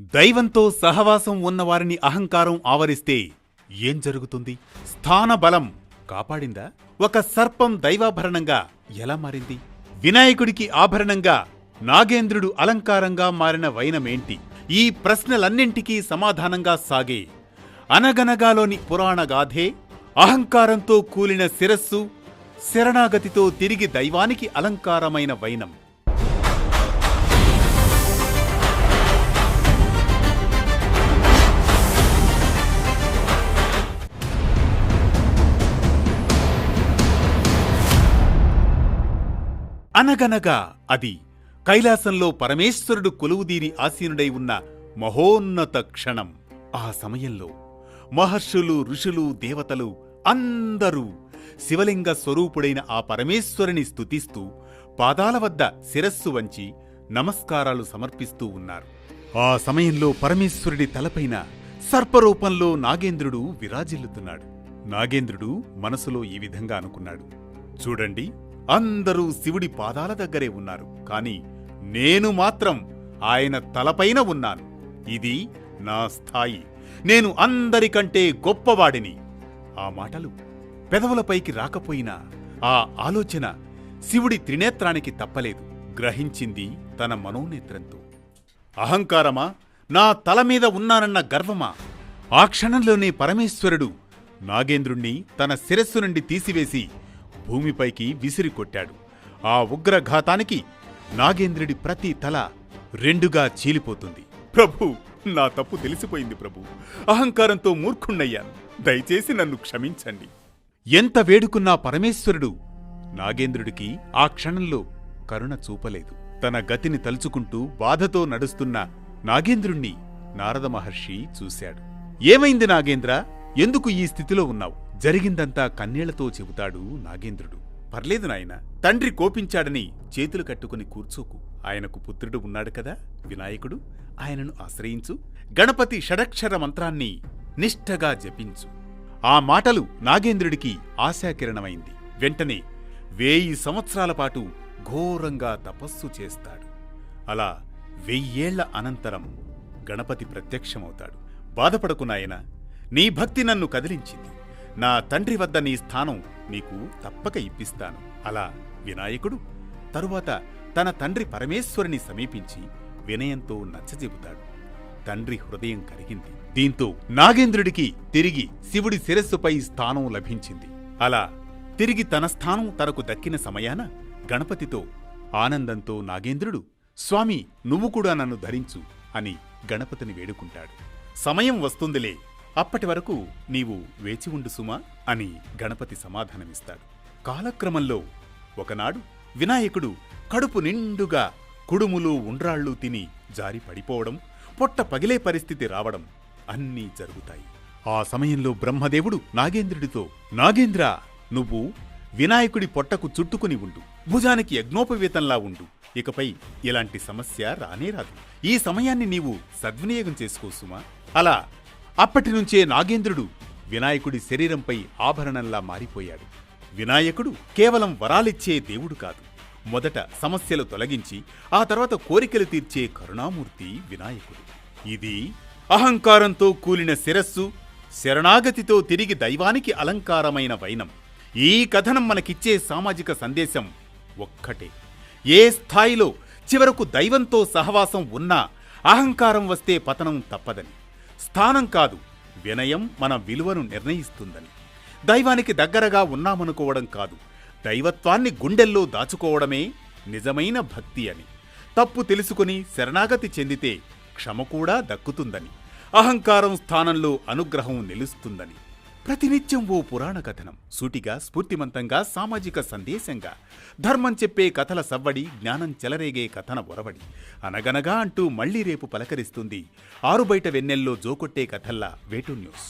దైవంతో సహవాసం ఉన్నవారిని అహంకారం ఆవరిస్తే ఏం జరుగుతుంది? స్థాన బలం కాపాడిందా? ఒక సర్పం దైవాభరణంగా ఎలా మారింది? వినాయకుడికి ఆభరణంగా నాగేంద్రుడు అలంకారంగా మారిన వైనమేంటి? ఈ ప్రశ్నలన్నింటికీ సమాధానంగా సాగే అనగనగాలోని పురాణ గాథే అహంకారంతో కూలిన శిరస్సు శరణాగతితో తిరిగి దైవానికి అలంకారమైన వైనం. అనగనగా అది కైలాసంలో పరమేశ్వరుడు కొలువుదీరి ఆసీనుడై ఉన్న మహోన్నత క్షణం. ఆ సమయంలో మహర్షులు ఋషులు దేవతలు అందరూ శివలింగ స్వరూపుడైన ఆ పరమేశ్వరుని స్తుతిస్తూ పాదాల వద్ద శిరస్సు వంచి నమస్కారాలు సమర్పిస్తూ ఉన్నారు. ఆ సమయంలో పరమేశ్వరుడి తలపైన సర్పరూపంలో నాగేంద్రుడు విరాజిల్లుతున్నాడు. నాగేంద్రుడు మనసులో ఈ విధంగా అనుకున్నాడు. చూడండి అందరూ శివుడి పాదాల దగ్గరే ఉన్నారు. కాని నేను మాత్రం ఆయన తలపైన ఉన్నాను. ఇది నా స్థాయి. నేను అందరికంటే గొప్పవాడిని. ఆ మాటలు పెదవులపైకి రాకపోయినా ఆ ఆలోచన శివుడి త్రినేత్రానికి తప్పలేదు. గ్రహించింది తన మనోనేత్రంతో. అహంకారమా? నా తల మీద ఉన్నానన్న గర్వమా? ఆ క్షణంలోనే పరమేశ్వరుడు నాగేంద్రుణ్ణి తన శిరస్సు నుండి తీసివేసి భూమిపైకి విసిరి కొట్టాడు. ఆ ఉగ్రఘాతానికి నాగేంద్రుడి ప్రతి తల రెండుగా చీలిపోతుంది. ప్రభు నా తప్పు తెలిసిపోయింది ప్రభు. అహంకారంతో మూర్ఖుణ్ణయ్యాను. దయచేసి నన్ను క్షమించండి. ఎంత వేడుకున్నా పరమేశ్వరుడు నాగేంద్రుడికి ఆ క్షణంలో కరుణ చూపలేదు. తన గతిని తలుచుకుంటూ బాధతో నడుస్తున్న నాగేంద్రుణ్ణి నారద మహర్షి చూశాడు. ఏమైంది నాగేంద్ర? ఎందుకు ఈ స్థితిలో ఉన్నావు? జరిగిందంతా కన్నీళ్ళతో చెబుతాడు నాగేంద్రుడు. పర్లేదు నాయన తండ్రి కోపించాడని చేతులు కట్టుకుని కూర్చోకు. ఆయనకు పుత్రుడు ఉన్నాడు కదా వినాయకుడు. ఆయనను ఆశ్రయించు. గణపతి షడక్షర మంత్రాన్ని నిష్ఠగా జపించు. ఆ మాటలు నాగేంద్రుడికి ఆశాకిరణమైంది. వెంటనే వేయి సంవత్సరాల పాటు ఘోరంగా తపస్సు చేస్తాడు. అలా వెయ్యేళ్ళ అనంతరం గణపతి ప్రత్యక్షమవుతాడు. బాధపడకు నాయనా నీ భక్తి నన్ను కదిలించింది. నా తండ్రి వద్ద నీ స్థానం నీకు తప్పక ఇప్పిస్తాను. అలా వినాయకుడు తరువాత తన తండ్రి పరమేశ్వరుని సమీపించి వినయంతో నచ్చజెబుతాడు. తండ్రి హృదయం కరిగింది. దీంతో నాగేంద్రుడికి తిరిగి శివుడి శిరస్సుపై స్థానం లభించింది. అలా తిరిగి తన స్థానం తనకు దక్కిన సమయాన గణపతితో ఆనందంతో నాగేంద్రుడు స్వామి నువ్వు కూడా నన్ను ధరించు అని గణపతిని వేడుకుంటాడు. సమయం వస్తుందిలే అప్పటి వరకు నీవు వేచి ఉండు సుమా అని గణపతి సమాధానమిస్తాడు. కాలక్రమంలో ఒకనాడు వినాయకుడు కడుపు నిండుగా కుడుములు ఉండ్రాళ్ళు తిని జారి పడిపోవడం పొట్ట పగిలే పరిస్థితి రావడం అన్నీ జరుగుతాయి. ఆ సమయంలో బ్రహ్మదేవుడు నాగేంద్రుడితో నాగేంద్ర నువ్వు వినాయకుడి పొట్టకు చుట్టుకుని ఉండు. భుజానికి యజ్ఞోపవేతంలా ఉండు. ఇకపై ఇలాంటి సమస్య రానే రాదు. ఈ సమయాన్ని నీవు సద్వినియోగం చేసుకోసుమా అలా అప్పటి నుంచే నాగేంద్రుడు వినాయకుడి శరీరంపై ఆభరణంలా మారిపోయాడు. వినాయకుడు కేవలం వరాలిచ్చే దేవుడు కాదు. మొదట సమస్యలు తొలగించి ఆ తర్వాత కోరికలు తీర్చే కరుణామూర్తి వినాయకుడు. ఇది అహంకారంతో కూలిన శిరస్సు శరణాగతితో తిరిగి దైవానికి అలంకారమైన వైనం. ఈ కథనం మనకిచ్చే సామాజిక సందేశం ఒక్కటే. ఏ స్థాయిలో చివరకు దైవంతో సహవాసం ఉన్నా అహంకారం వస్తే పతనం తప్పదని. స్థానం కాదు వినయం మన విలువను నిర్ణయిస్తుందని. దైవానికి దగ్గరగా ఉన్నామనుకోవడం కాదు దైవత్వాన్ని గుండెల్లో దాచుకోవడమే నిజమైన భక్తి అని. తప్పు తెలుసుకుని శరణాగతి చెందితే క్షమ కూడా దక్కుతుందని. అహంకారం స్థానంలో అనుగ్రహం నిలుస్తుందని. ప్రతినిత్యం ఓ పురాణ కథనం. సూటిగా స్ఫూర్తిమంతంగా సామాజిక సందేశంగా. ధర్మం చెప్పే కథల సవ్వడి జ్ఞానం చెలరేగే కథన ఒరవడి. అనగనగా అంటూ మళ్ళీ రేపు పలకరిస్తుంది ఆరుబయట వెన్నెల్లో జోకొట్టే కథల్లా వేటు న్యూస్.